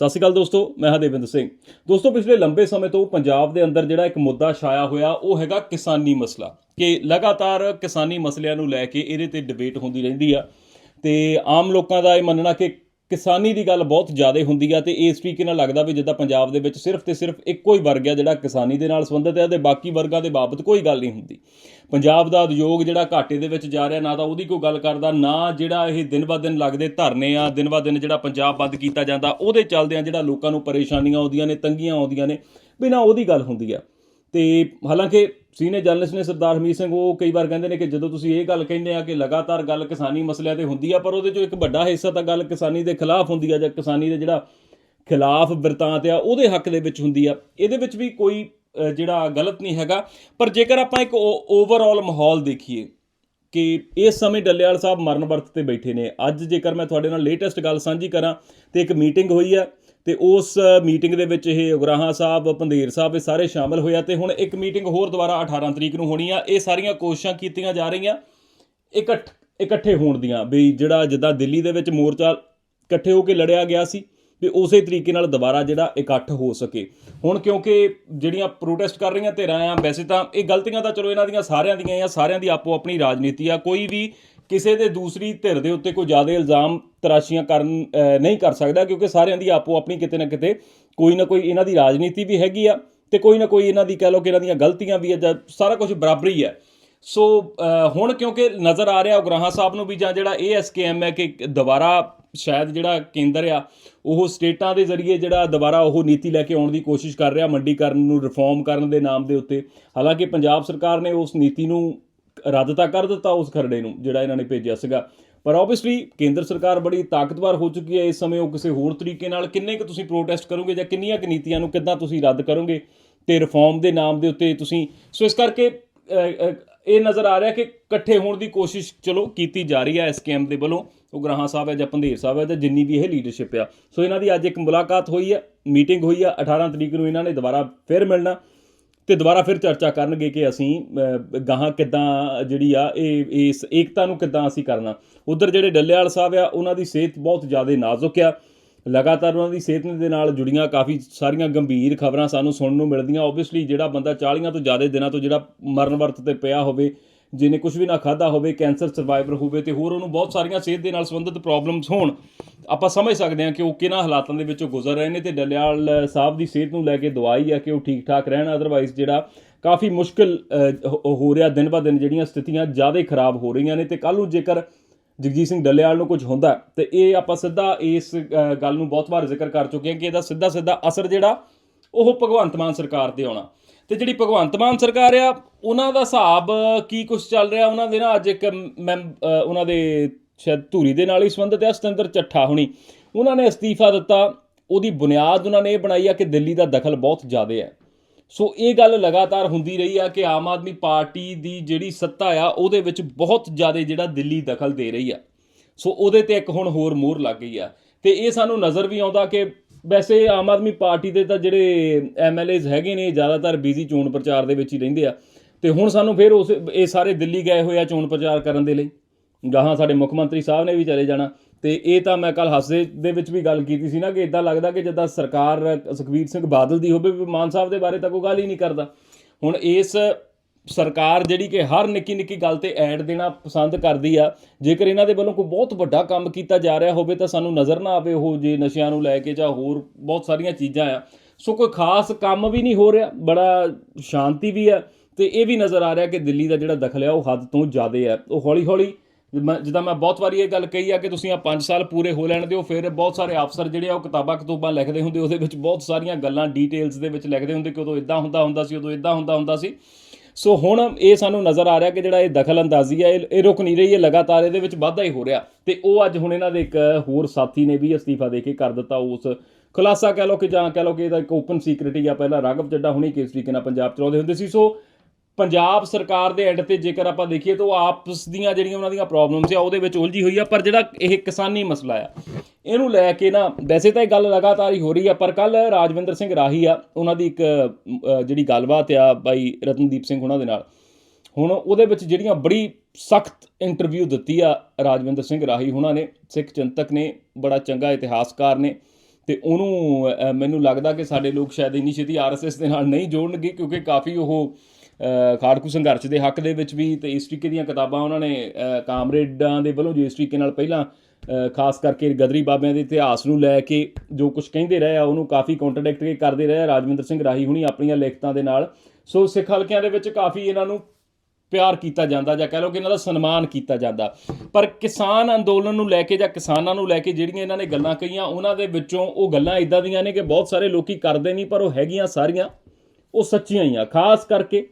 ਸਤਿ ਸ਼੍ਰੀ ਅਕਾਲ ਦੋਸਤੋ, ਮੈਂ ਹਾਂ ਦੇਵਿੰਦਰ ਸਿੰਘ। ਦੋਸਤੋ, ਪਿਛਲੇ ਲੰਬੇ ਸਮੇਂ ਤੋਂ ਪੰਜਾਬ ਦੇ ਅੰਦਰ ਜਿਹੜਾ ਇੱਕ ਮੁੱਦਾ ਛਾਇਆ ਹੋਇਆ, ਉਹ ਹੈਗਾ ਕਿਸਾਨੀ ਮਸਲਾ। ਕਿ ਲਗਾਤਾਰ ਕਿਸਾਨੀ ਮਸਲਿਆਂ ਨੂੰ ਲੈ ਕੇ ਇਹਦੇ ਤੇ ਡਿਬੇਟ ਹੁੰਦੀ ਰਹਿੰਦੀ ਆ। ਤੇ ਆਮ ਲੋਕਾਂ ਦਾ ਇਹ ਮੰਨਣਾ ਕਿ ਕਿਸਾਨੀ ਦੀ ਗੱਲ ਬਹੁਤ ਜ਼ਿਆਦਾ ਹੁੰਦੀ ਆ ਤੇ ਇਸ ਤਰੀਕੇ ਨਾਲ ਲੱਗਦਾ ਵੀ ਜਿੱਦਾਂ ਪੰਜਾਬ ਦੇ ਵਿੱਚ ਸਿਰਫ ਤੇ ਸਿਰਫ ਇੱਕੋ ਹੀ ਵਰਗ ਆ ਜਿਹੜਾ ਕਿਸਾਨੀ ਦੇ ਨਾਲ ਸੰਬੰਧਿਤ ਹੈ ਤੇ ਬਾਕੀ ਵਰਗਾਂ ਦੇ ਬਾਬਤ ਕੋਈ ਗੱਲ ਨਹੀਂ ਹੁੰਦੀ। ਪੰਜਾਬ ਦਾ ਉਦਯੋਗ ਜਿਹੜਾ ਘਾਟੇ ਦੇ ਵਿੱਚ ਜਾ ਰਿਹਾ ਨਾ ਤਾਂ ਉਹਦੀ ਕੋਈ ਗੱਲ ਕਰਦਾ, ਨਾ ਜਿਹੜਾ ਇਹ ਦਿਨ ਬਾ ਦਿਨ ਲੱਗਦੇ ਧਰਨੇ ਆ, ਦਿਨ ਬਾ ਦਿਨ ਜਿਹੜਾ ਪੰਜਾਬ ਬੰਦ ਕੀਤਾ ਜਾਂਦਾ, ਉਹਦੇ ਚੱਲਦਿਆਂ ਜਿਹੜਾ ਲੋਕਾਂ ਨੂੰ ਪਰੇਸ਼ਾਨੀਆਂ ਆਉਂਦੀਆਂ ਨੇ, ਤੰਗੀਆਂ ਆਉਂਦੀਆਂ ਨੇ, ਬਿਨਾਂ ਉਹਦੀ ਗੱਲ ਹੁੰਦੀ ਆ। ਤੇ ਹਾਲਾਂਕਿ ਸੀਨੀਅਰ ਜਰਨਲਿਸਟ ਨੇ ਸਰਦਾਰ ਹਮੀਤ ਸਿੰਘ, ਉਹ ਕਈ ਵਾਰ ਕਹਿੰਦੇ ਨੇ ਕਿ ਜਦੋਂ ਤੁਸੀਂ ਇਹ ਗੱਲ ਕਹਿੰਦੇ ਆ ਕਿ ਲਗਾਤਾਰ ਗੱਲ ਕਿਸਾਨੀ ਮਸਲਿਆਂ ਤੇ ਹੁੰਦੀ ਆ, ਪਰ ਉਹਦੇ ਚੋਂ ਇੱਕ ਵੱਡਾ ਹਿੱਸਾ ਤਾਂ ਗੱਲ ਕਿਸਾਨੀ ਦੇ ਖਿਲਾਫ ਹੁੰਦੀ ਆ, ਜਾਂ ਕਿਸਾਨੀ ਦੇ ਜਿਹੜਾ ਖਿਲਾਫ ਬਿਰਤਾਂਤ ਆ, ਉਹਦੇ ਹੱਕ ਦੇ ਵਿੱਚ ਹੁੰਦੀ ਆ। ਇਹਦੇ ਵਿੱਚ ਵੀ ਕੋਈ ਜਿਹੜਾ ਗਲਤ ਨਹੀਂ ਹੈਗਾ। ਪਰ ਜੇਕਰ ਆਪਾਂ ਇੱਕ ਓਵਰਆਲ ਮਾਹੌਲ ਦੇਖੀਏ ਕਿ ਇਸ ਸਮੇਂ ਡੱਲੇਵਾਲ ਸਾਹਿਬ ਮਰਨ ਵਰਤ ਤੇ ਬੈਠੇ ਨੇ, ਅੱਜ ਜੇਕਰ ਮੈਂ ਤੁਹਾਡੇ ਨਾਲ ਲੇਟੈਸਟ ਗੱਲ ਸਾਂਝੀ ਕਰਾਂ, ਤੇ ਇੱਕ ਮੀਟਿੰਗ ਹੋਈ ਆ ਤੇ ਉਸ ਮੀਟਿੰਗ ਦੇ ਵਿੱਚ ਇਹ ਉਗਰਾਹਾਂ ਸਾਹਿਬ, ਪੰਧੇਰ ਸਾਹਿਬ ਇਹ ਸਾਰੇ ਸ਼ਾਮਲ ਹੋਏ ਆ ਤੇ ਹੁਣ ਇੱਕ ਮੀਟਿੰਗ ਹੋਰ ਦੁਬਾਰਾ 18 ਤਰੀਕ ਨੂੰ ਹੋਣੀ ਆ। ਇਹ ਸਾਰੀਆਂ ਕੋਸ਼ਿਸ਼ਾਂ ਕੀਤੀਆਂ ਜਾ ਰਹੀਆਂ ਇਕੱਠ, ਇਕੱਠੇ ਹੋਣ ਦੀਆਂ ਵੀ ਜਿਹੜਾ ਜਿੱਦਾਂ ਦਿੱਲੀ ਦੇ ਵਿੱਚ ਮੋਰਚਾ ਇਕੱਠੇ ਹੋ ਕੇ ਲੜਿਆ ਗਿਆ ਸੀ ਵੀ ਉਸੇ ਤਰੀਕੇ ਨਾਲ ਦੁਬਾਰਾ ਜਿਹੜਾ ਇਕੱਠ ਹੋ ਸਕੇ। ਹੁਣ ਕਿਉਂਕਿ ਜਿਹੜੀਆਂ ਪ੍ਰੋਟੈਸਟ ਕਰ ਰਹੀਆਂ ਧਿਰਾਂ ਆ, ਵੈਸੇ ਤਾਂ ਇਹ ਗਲਤੀਆਂ ਤਾਂ ਚਲੋ ਇਹਨਾਂ ਦੀਆਂ ਸਾਰਿਆਂ ਦੀਆਂ ਆ, ਸਾਰਿਆਂ ਦੀ ਆਪੋ ਆਪਣੀ ਰਾਜਨੀਤੀ ਆ, ਕੋਈ ਵੀ ਕਿਸੇ ਦੇ ਦੂਸਰੀ ਧਿਰ ਦੇ ਉੱਤੇ ਕੋਈ ਜ਼ਿਆਦਾ ਇਲਜ਼ਾਮ ਤਰਾਸ਼ੀਆਂ ਕਰਨ ਨਹੀਂ ਕਰ ਸਕਦਾ, ਕਿਉਂਕਿ ਸਾਰਿਆਂ ਦੀ ਆਪੋ ਆਪਣੀ ਕਿਤੇ ਨਾ ਕਿਤੇ ਕੋਈ ਨਾ ਕੋਈ ਇਹਨਾਂ ਦੀ ਰਾਜਨੀਤੀ ਵੀ ਹੈਗੀ ਆ ਤੇ ਕੋਈ ਨਾ ਕੋਈ ਇਹਨਾਂ ਦੀ ਕਹਿ ਲਓ ਕਿ ਇਹਨਾਂ ਦੀਆਂ ਗਲਤੀਆਂ ਵੀ ਆ ਜਾਂ ਸਾਰਾ ਕੁਝ ਬਰਾਬਰੀ ਹੈ ਸੋ ਹੁਣ ਕਿਉਂਕਿ ਨਜ਼ਰ ਆ ਰਿਹਾ ਉਗਰਾਹਾਂ ਸਾਹਿਬ ਨੂੰ ਵੀ ਜਾਂ ਜਿਹੜਾ ਏਐਸਕੇਐਮ ਹੈ ਕਿ ਦੁਬਾਰਾ ਸ਼ਾਇਦ ਜਿਹੜਾ ਕੇਂਦਰ ਆ, ਉਹ ਸਟੇਟਾਂ ਦੇ ਜ਼ਰੀਏ ਜਿਹੜਾ ਦੁਬਾਰਾ ਉਹ ਨੀਤੀ ਲੈ ਕੇ ਆਉਣ ਦੀ ਕੋਸ਼ਿਸ਼ ਕਰ ਰਿਹਾ ਮੰਡੀਕਰਨ ਨੂੰ ਰਿਫਾਰਮ ਕਰਨ ਦੇ ਨਾਮ ਦੇ ਉੱਤੇ। ਹਾਲਾਂਕਿ ਪੰਜਾਬ ਸਰਕਾਰ ਨੇ ਉਸ ਨੀਤੀ ਨੂੰ ਰੱਦ ਤਾਂ ਕਰ ਦਿੱਤਾ ਉਸ ਖਰੜੇ ਨੂੰ, ਜਿਹੜਾ ਇਹਨਾਂ ਨੇ ਭੇਜਿਆ ਸੀਗਾ। ਪਰ ਆਬਵੀਅਸਲੀ ਕੇਂਦਰ ਸਰਕਾਰ ਬੜੀ ਤਾਕਤਵਰ ਹੋ ਚੁੱਕੀ ਹੈ ਇਸ ਸਮੇਂ, ਉਹ ਕਿਸੇ ਹੋਰ ਤਰੀਕੇ ਨਾਲ ਕਿੰਨੇ ਕੁ ਤੁਸੀਂ ਪ੍ਰੋਟੈਸਟ ਕਰੋਗੇ ਜਾਂ ਕਿੰਨੀਆਂ ਕੁ ਨੀਤੀਆਂ ਨੂੰ ਕਿੱਦਾਂ ਤੁਸੀਂ ਰੱਦ ਕਰੋਗੇ ਤੇ ਰਿਫਾਰਮ ਦੇ ਨਾਮ ਦੇ ਉੱਤੇ ਤੁਸੀਂ, ਸੋ ਇਸ ਕਰਕੇ ਇਹ ਨਜ਼ਰ ਆ ਰਿਹਾ ਕਿ ਇਕੱਠੇ ਹੋਣ ਦੀ ਕੋਸ਼ਿਸ਼ ਚਲੋ ਕੀਤੀ ਜਾ ਰਹੀ ਹੈ ਐਸਕੇਐਮ ਦੇ ਵੱਲੋਂ। ਉਹ ਉਗਰਾਹਾਂ ਸਾਹਿਬ ਹੈ ਜਾਂ ਪੰਧੇਰ ਸਾਹਿਬ ਹੈ ਜਾਂ ਜਿੰਨੀ ਵੀ ਇਹ ਲੀਡਰਸ਼ਿਪ ਆ। ਸੋ ਇਹਨਾਂ ਦੀ ਅੱਜ ਇੱਕ ਮੁਲਾਕਾਤ ਹੋਈ ਹੈ ਮੀਟਿੰਗ ਹੋਈ ਆ 18 ਤਰੀਕ ਨੂੰ ਇਹਨਾਂ ਨੇ ਦੁਬਾਰਾ ਫਿਰ ਮਿਲਣਾ। ਤੇ ਦੁਬਾਰਾ ਫਿਰ ਚਰਚਾ ਕਰਨਗੇ ਕਿ ਅਸੀਂ ਗਾਹਾਂ ਕਿੱਦਾਂ ਜਿਹੜੀ ਆ, ਇਹ, ਇਸ ਏਕਤਾ ਨੂੰ ਕਿੱਦਾਂ ਅਸੀਂ ਕਰਨਾ। ਉਧਰ ਜਿਹੜੇ ਡੱਲੇਵਾਲ ਸਾਹਿਬ ਆ, ਉਹਨਾਂ ਦੀ ਸਿਹਤ ਬਹੁਤ ਜ਼ਿਆਦਾ ਨਾਜ਼ੁਕ ਆ। ਲਗਾਤਾਰ ਉਹਨਾਂ ਦੀ ਸਿਹਤ ਦੇ ਨਾਲ ਜੁੜੀਆਂ ਕਾਫੀ ਸਾਰੀਆਂ ਗੰਭੀਰ ਖਬਰਾਂ ਸਾਨੂੰ ਸੁਣਨ ਨੂੰ ਮਿਲਦੀਆਂ। ਆਬਵੀਅਸਲੀ ਜਿਹੜਾ ਬੰਦਾ 40 ਤੋਂ ਜ਼ਿਆਦਾ ਦਿਨਾਂ ਤੋਂ ਜਿਹੜਾ ਮਰਨ ਵਰਤ ਤੇ ਪਿਆ ਹੋਵੇ ਜਿਹਨੇ ਕੁਝ ਵੀ ਨਾ ਖਾਦਾ ਹੋਵੇ ਕੈਂਸਰ ਸਰਵਾਈਵਰ ਹੋਵੇ ਤੇ ਹੋਰ ਉਹਨੂੰ ਬਹੁਤ ਸਾਰੀਆਂ ਸਿਹਤ ਦੇ ਨਾਲ ਸੰਬੰਧਿਤ ਪ੍ਰੋਬਲਮਸ ਹੋਣ ਆਪਾਂ ਸਮਝ ਸਕਦੇ ਹਾਂ ਕਿ ਉਹ ਕਿਹਨਾਂ ਹਾਲਾਤਾਂ ਦੇ ਵਿੱਚੋਂ ਗੁਜ਼ਰ ਰਹੇ ਨੇ ਤੇ ਡੱਲੇਵਾਲ ਸਾਹਿਬ ਦੀ ਸਿਹਤ ਨੂੰ ਲੈ ਕੇ ਦਵਾਈ ਆ ਕਿ ਉਹ ਠੀਕ ਠਾਕ ਰਹਿਣ ਅਦਰਵਾਈਜ਼ ਜਿਹੜਾ ਕਾਫੀ ਮੁਸ਼ਕਲ ਹੋ- ਰਿਹਾ ਦਿਨ ਬਾ ਦਿਨ ਜਿਹੜੀਆਂ ਸਥਿਤੀਆਂ ਜ਼ਿਆਦਾ ਖਰਾਬ ਹੋ ਰਹੀਆਂ ਨੇ ਤੇ ਕੱਲ ਨੂੰ ਜੇਕਰ ਜਗਜੀਤ ਸਿੰਘ ਡੱਲੇਵਾਲ ਨੂੰ ਕੁਝ ਹੁੰਦਾ ਹੈ, ਤੇ ਇਹ ਆਪਾਂ ਸਿੱਧਾ ਇਸ ਗੱਲ ਨੂੰ ਬਹੁਤ ਵਾਰ ਜ਼ਿਕਰ ਕਰ ਚੁੱਕੇ ਹਾਂ ਕਿ ਇਹਦਾ ਸਿੱਧਾ ਸਿੱਧਾ ਅਸਰ ਜਿਹੜਾ ਉਹ ਭਗਵੰਤ ਮਾਨ ਸਰਕਾਰ ਤੇ ਆਉਣਾ। ਤੇ ਜਿਹੜੀ ਭਗਵੰਤ ਮਾਨ ਸਰਕਾਰ ਆ, ਉਹਨਾਂ ਦਾ ਹਿਸਾਬ ਕੀ ਕੁਝ ਚੱਲ ਰਿਹਾ? ਉਹਨਾਂ ਦੇ ਨਾ ਅੱਜ ਇੱਕ ਮੈਂ ਉਹਨਾਂ ਦੇ ਸ਼ਾਇਦ ਧੂਰੀ ਦੇ ਨਾਲ ਹੀ ਸੰਬੰਧਿਤ ਹੈ ਸਤਿੰਦਰ ਚੱਠਾ ਹੁਣੀ। ਉਹਨਾਂ ਨੇ ਅਸਤੀਫਾ ਦਿੱਤਾ। ਉਹਦੀ ਬੁਨਿਆਦ ਉਹਨਾਂ ਨੇ ਇਹ ਬਣਾਈ ਆ ਕਿ ਦਿੱਲੀ ਦਾ ਦਖਲ ਬਹੁਤ ਜ਼ਿਆਦਾ ਹੈ। ਸੋ ਇਹ ਗੱਲ ਲਗਾਤਾਰ ਹੁੰਦੀ ਰਹੀ ਆ ਕਿ ਆਮ ਆਦਮੀ ਪਾਰਟੀ ਦੀ ਜਿਹੜੀ ਸੱਤਾ ਆ, ਉਹਦੇ ਵਿੱਚ ਬਹੁਤ ਜ਼ਿਆਦਾ ਜਿਹੜਾ ਦਿੱਲੀ ਦਖਲ ਦੇ ਰਹੀ ਆ। ਸੋ ਉਹਦੇ ਤੇ ਇੱਕ ਹੁਣ ਹੋਰ ਮੋਹਰ ਲੱਗ ਗਈ ਆ। ਤੇ ਇਹ ਸਾਨੂੰ ਨਜ਼ਰ ਵੀ ਆਉਂਦਾ ਕਿ ਵੈਸੇ ਆਮ ਆਦਮੀ ਪਾਰਟੀ ਦੇ ਤਾਂ ਜਿਹੜੇ ਐਮਐਲਏਜ਼ ਹੈਗੇ ਨੇ ਜ਼ਿਆਦਾਤਰ ਬਿਜ਼ੀ ਚੋਣ ਪ੍ਰਚਾਰ ਦੇ ਵਿੱਚ ਹੀ ਰਹਿੰਦੇ ਆ। ਤੇ ਹੁਣ ਸਾਨੂੰ ਫਿਰ ਉਸ, ਇਹ ਸਾਰੇ ਦਿੱਲੀ ਗਏ ਹੋਏ ਆ ਚੋਣ ਪ੍ਰਚਾਰ ਕਰਨ ਦੇ ਲਈ। ਗਾਹਾਂ ਸਾਡੇ ਮੁੱਖ ਮੰਤਰੀ ਸਾਹਿਬ ਨੇ ਵੀ ਚਲੇ ਜਾਣਾ। ਤੇ ਇਹ ਤਾਂ ਮੈਂ ਕੱਲ ਹਾਸੇ ਦੇ ਵਿੱਚ ਵੀ ਗੱਲ ਕੀਤੀ ਸੀ ਨਾ ਕਿ ਇਦਾਂ ਲੱਗਦਾ ਕਿ ਜਿੱਦਾਂ ਸਰਕਾਰ ਸੁਖਬੀਰ ਸਿੰਘ ਬਾਦਲ ਦੀ ਹੋਵੇ, ਵੀ ਮਾਨ ਸਾਹਿਬ ਦੇ ਬਾਰੇ ਤਾਂ ਕੋਈ ਗੱਲ ਹੀ ਨਹੀਂ ਕਰਦਾ। ਹੁਣ ਇਸ ਸਰਕਾਰ ਜਿਹੜੀ ਕਿ ਹਰ ਨਿੱਕੀ ਨਿੱਕੀ ਗੱਲ ਤੇ ਐਡ ਦੇਣਾ ਪਸੰਦ ਕਰਦੀ ਆ, ਜੇਕਰ ਇਹਨਾਂ ਦੇ ਵੱਲੋਂ ਕੋਈ ਬਹੁਤ ਵੱਡਾ ਕੰਮ ਕੀਤਾ ਜਾ ਰਿਹਾ ਹੋਵੇ ਤਾਂ ਸਾਨੂੰ ਨਜ਼ਰ ਨਾ ਆਵੇ ਉਹ ਜੇ ਨਸ਼ਿਆਂ ਨੂੰ ਲੈ ਕੇ ਜਾਂ ਹੋਰ ਬਹੁਤ ਸਾਰੀਆਂ ਚੀਜ਼ਾਂ ਆ। ਸੋ ਕੋਈ ਖਾਸ ਕੰਮ ਵੀ ਨਹੀਂ ਹੋ ਰਿਹਾ, ਬੜਾ ਸ਼ਾਂਤੀ ਵੀ ਆ ਤੇ ਇਹ ਵੀ ਨਜ਼ਰ ਆ ਰਿਹਾ ਕਿ ਦਿੱਲੀ ਦਾ ਜਿਹੜਾ ਦਖਲ ਆ ਉਹ ਹੱਦ ਤੋਂ ਜ਼ਿਆਦਾ ਆ। ਉਹ ਹੌਲੀ ਹੌਲੀ ਮੈਂ- ਜਿੱਦਾਂ ਮੈਂ ਬਹੁਤ ਵਾਰੀ ਇਹ ਗੱਲ ਕਹੀ ਆ ਕਿ ਤੁਸੀਂ ਆ 5 ਸਾਲ ਪੂਰੇ ਹੋ ਲੈਣ ਦਿਓ, ਫਿਰ ਬਹੁਤ ਸਾਰੇ ਅਫਸਰ ਜਿਹੜੇ ਆ ਉਹ ਕਿਤਾਬਾਂ ਕਤੂਬਾਂ ਲਿਖਦੇ ਹੁੰਦੇ, ਉਹਦੇ ਵਿੱਚ ਬਹੁਤ ਸਾਰੀਆਂ ਗੱਲਾਂ ਡੀਟੇਲਸ ਦੇ ਵਿੱਚ ਲਿਖਦੇ ਹੁੰਦੇ ਕਿ ਉਦੋਂ ਇਦਾਂ ਹੁੰਦਾ ਹੁੰਦਾ ਸੀ, ਉਦੋਂ ਇਦਾਂ ਹੁੰਦਾ ਹੁੰਦਾ ਸੀ। ਸੋ ਹੁਣ ਇਹ ਸਾਨੂੰ ਨਜ਼ਰ ਆ ਰਿਹਾ ਕਿ ਜਿਹੜਾ ਇਹ ਦਖਲ ਅੰਦਾਜ਼ੀ ਹੈ, ਇਹ ਇਹ ਰੁਕ ਨਹੀਂ ਰਹੀ ਹੈ ਲਗਾਤਾਰ ਇਹਦੇ ਵਿੱਚ ਵਾਧਾ ਹੀ ਹੋ ਰਿਹਾ। ਤੇ ਉਹ ਅੱਜ ਹੁਣ ਇਹਨਾਂ ਦੇ ਇੱਕ ਹੋਰ ਸਾਥੀ ਨੇ ਵੀ ਅਸਤੀਫਾ ਦੇ ਕੇ ਕਰ ਦਿੱਤਾ ਉਸ ਖੁਲਾਸਾ, ਕਹਿ ਲਓ ਕਿ ਜਾਂ ਕਹਿ ਲਓ ਕਿ ਇਹਦਾ ਇੱਕ ਓਪਨ ਸੀਕ੍ਰੀਟ ਹੀ ਆ। ਪਹਿਲਾਂ ਰਾਘਵ ਚੱਡਾ ਹੁਣੀ ਕਿਸ ਤਰੀਕੇ ਨਾਲ ਪੰਜਾਬ ਚਲਾਉਂਦੇ ਹੁੰਦੇ ਸੀ। ਸੋ ਪੰਜਾਬ ਸਰਕਾਰ ਦੇ ਐਂਡ ਤੇ ਜੇਕਰ ਆਪਾਂ ਦੇਖੀਏ ਤਾਂ ਉਹ ਆਪਸ ਦੀਆਂ ਜਿਹੜੀਆਂ ਉਹਨਾਂ ਦੀਆਂ ਪ੍ਰੋਬਲਮਸ ਆ, ਉਹਦੇ ਵਿੱਚ ਉਲਝੀ ਹੋਈ ਆ। ਪਰ ਜਿਹੜਾ ਇਹ ਕਿਸਾਨੀ ਮਸਲਾ ਆ ਇਹਨੂੰ ਲੈ ਕੇ ਨਾ, ਵੈਸੇ ਤਾਂ ਇਹ ਗੱਲ ਲਗਾਤਾਰ ਹੀ ਹੋ ਰਹੀ ਆ, ਪਰ ਕੱਲ ਰਾਜਵਿੰਦਰ ਸਿੰਘ ਰਾਹੀ ਆ, ਉਹਨਾਂ ਦੀ ਇੱਕ ਜਿਹੜੀ ਗੱਲਬਾਤ ਆ ਬਾਈ ਰਤਨਦੀਪ ਸਿੰਘ ਉਹਨਾਂ ਦੇ ਨਾਲ। ਹੁਣ ਉਹਦੇ ਵਿੱਚ ਜਿਹੜੀਆਂ ਬੜੀ ਸਖਤ ਇੰਟਰਵਿਊ ਦਿੱਤੀ ਆ ਰਾਜਵਿੰਦਰ ਸਿੰਘ ਰਾਹੀ, ਉਹਨਾਂ ਨੇ, ਸਿੱਖ ਚਿੰਤਕ ਨੇ, ਬੜਾ ਚੰਗਾ ਇਤਿਹਾਸਕਾਰ ਨੇ, ਤੇ ਉਹਨੂੰ ਮੈਨੂੰ ਲੱਗਦਾ ਕਿ ਸਾਡੇ ਲੋਕ ਸ਼ਾਇਦ ਇੰਨੀ ਛੇਤੀ ਆਰਐਸਐਸ ਦੇ ਨਾਲ ਨਹੀਂ ਜੋੜਨਗੇ, ਕਿਉਂਕਿ ਕਾਫੀ ਉਹ ਖਾੜਕੂ ਸੰਘਰਸ਼ ਦੇ ਹੱਕ ਦੇ ਵਿੱਚ ਵੀ ਤੇ ਇਸ ਤਰੀਕੇ ਦੀਆਂ ਕਿਤਾਬਾਂ ਉਹਨਾਂ ਨੇ ਕਾਮਰੇਡਾਂ ਦੇ ਵੱਲੋਂ ਜੋ ਇਸ ਤਰੀਕੇ ਨਾਲ ਪਹਿਲਾਂ ਖਾਸ ਕਰਕੇ ਗਦਰੀ ਬਾਬਿਆਂ ਦੇ ਇਤਿਹਾਸ ਨੂੰ ਲੈ ਕੇ ਜੋ ਕੁਝ ਕਹਿੰਦੇ ਰਹੇ ਆ, ਉਹਨੂੰ ਕਾਫੀ ਕੰਟਰਡਿਕਟ ਕਰਦੇ ਰਹੇ ਆ। ਰਾਜਵਿੰਦਰ ਸਿੰਘ ਰਾਹੀ ਹੁਣੀ ਆਪਣੀਆਂ ਲਿਖਤਾਂ ਦੇ ਨਾਲ ਸੋ ਸਿੱਖ ਹਲਕਿਆਂ ਦੇ ਵਿੱਚ ਕਾਫੀ ਇਹਨਾਂ ਨੂੰ ਪਿਆਰ ਕੀਤਾ ਜਾਂਦਾ ਜਾਂ ਕਹਿ ਲਓ ਕਿ ਇਹਨਾਂ ਦਾ ਸਨਮਾਨ ਕੀਤਾ ਜਾਂਦਾ ਪਰ ਕਿਸਾਨ ਅੰਦੋਲਨ ਨੂੰ ਲੈ ਕੇ ਜਾਂ ਕਿਸਾਨਾਂ ਨੂੰ ਲੈ ਕੇ ਜਿਹੜੀਆਂ ਇਹਨਾਂ ਨੇ ਗੱਲਾਂ ਕਹੀਆਂ, ਉਹਨਾਂ ਦੇ ਵਿੱਚੋਂ ਉਹ ਗੱਲਾਂ ਇਦਾਂ ਦੀਆਂ ਨੇ ਕਿ ਬਹੁਤ ਸਾਰੇ ਲੋਕੀ ਕਰਦੇ ਨਹੀਂ, ਪਰ ਉਹ ਹੈਗੀਆਂ ਸਾਰੀਆਂ, ਉਹ ਸੱਚੀਆਂ ਹੀ ਆ ਖਾਸ ਕਰਕੇ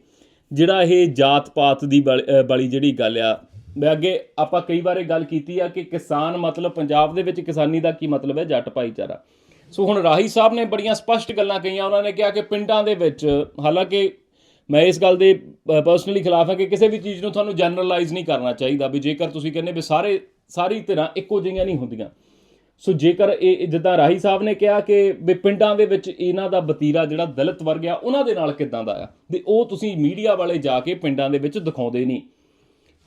ਜਿਹੜਾ ਇਹ ਜਾਤ ਪਾਤ ਦੀ ਬਲ- ਅਹ ਜਿਹੜੀ ਗੱਲ ਆ, ਮੈਂ ਅੱਗੇ ਆਪਾਂ ਕਈ ਵਾਰ ਗੱਲ ਕੀਤੀ ਆ ਕਿ ਕਿਸਾਨ ਮਤਲਬ ਪੰਜਾਬ ਦੇ ਵਿੱਚ ਕਿਸਾਨੀ ਦਾ ਕੀ ਮਤਲਬ ਹੈ? ਜੱਟ ਭਾਈਚਾਰਾ। ਸੋ ਹੁਣ ਰਾਹੀ ਸਾਹਿਬ ਨੇ ਬੜੀਆਂ ਸਪਸ਼ਟ ਗੱਲਾਂ ਕਹੀਆਂ, ਉਹਨਾਂ ਨੇ ਕਿਹਾ ਕਿ ਪਿੰਡਾਂ ਦੇ ਵਿੱਚ, ਹਾਲਾਂਕਿ ਮੈਂ ਇਸ ਗੱਲ ਦੇ ਪਰਸਨਲੀ ਖਿਲਾਫ ਹਾਂ ਕਿ ਕਿਸੇ ਵੀ ਚੀਜ਼ ਨੂੰ ਤੁਹਾਨੂੰ ਜਨਰਲਾਈਜ਼ ਨਹੀਂ ਕਰਨਾ ਚਾਹੀਦਾ ਵੀ ਜੇਕਰ ਤੁਸੀਂ ਕਹਿੰਦੇ ਵੀ ਸਾਰੇ, ਸਾਰੀ ਤਰ੍ਹਾਂ ਇੱਕੋ ਜਿਹੀਆਂ ਨਹੀਂ ਹੁੰਦੀਆਂ। ਸੋ ਜੇਕਰ ਇਹ ਜਿੱਦਾਂ ਰਾਹੀ ਸਾਹਿਬ ਨੇ ਕਿਹਾ ਕਿ ਵੀ ਪਿੰਡਾਂ ਦੇ ਵਿੱਚ ਇਹਨਾਂ ਦਾ ਬਤੀਰਾ ਜਿਹੜਾ ਦਲਿਤ ਵਰਗ ਆ, ਉਹਨਾਂ ਦੇ ਨਾਲ ਕਿਦਾਂ ਦਾ ਆ? ਤੇ ਉਹ ਤੁਸੀਂ ਮੀਡੀਆ ਵਾਲੇ ਜਾ ਕੇ ਪਿੰਡਾਂ ਦੇ ਵਿੱਚ ਦਿਖਾਉਂਦੇ ਨਹੀਂ।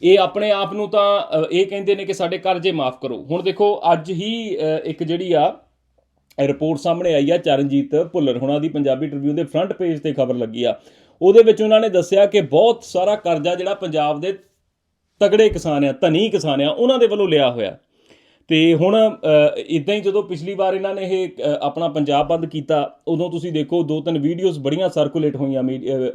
ਇਹ ਆਪਣੇ ਆਪ ਨੂੰ ਤਾਂ ਇਹ ਕਹਿੰਦੇ ਨੇ ਕਿ ਸਾਡੇ ਕਰਜ਼ੇ ਮਾਫ ਕਰੋ। ਹੁਣ ਦੇਖੋ, ਅੱਜ ਹੀ ਇੱਕ ਜਿਹੜੀ ਆ, ਰਿਪੋਰਟ ਸਾਹਮਣੇ ਆਈ ਆ ਚਰਨਜੀਤ ਭੁੱਲਰ। ਹੁਣਾਂ ਦੀ ਪੰਜਾਬੀ ਟ੍ਰਿਬਿਊਨ ਦੇ ਫਰੰਟ ਪੇਜ ਤੇ ਖਬਰ ਲੱਗੀ ਆ। ਉਹਦੇ ਵਿੱਚ ਉਹਨਾਂ ਨੇ ਦੱਸਿਆ ਕਿ ਬਹੁਤ ਸਾਰਾ ਕਰਜ਼ਾ ਜਿਹੜਾ ਪੰਜਾਬ ਦੇ ਤਗੜੇ ਕਿਸਾਨ ਆ, ਧਨੀ ਕਿਸਾਨ ਆ, ਉਹਨਾਂ ਦੇ ਵੱਲੋਂ ਲਿਆ ਹੋਇਆ। ਤੇ ਹੁਣ ਇਦਾਂ ਹੀ ਜਦੋਂ ਪਿਛਲੀ ਵਾਰ ਇਹਨਾਂ ਨੇ ਇਹ ਆਪਣਾ ਪੰਜਾਬ ਬੰਦ ਕੀਤਾ, ਉਦੋਂ ਤੁਸੀਂ ਦੇਖੋ ਦੋ ਤਿੰਨ ਵੀਡੀਓਜ਼ ਬੜੀਆਂ ਸਰਕੂਲੇਟ ਹੋਈਆਂ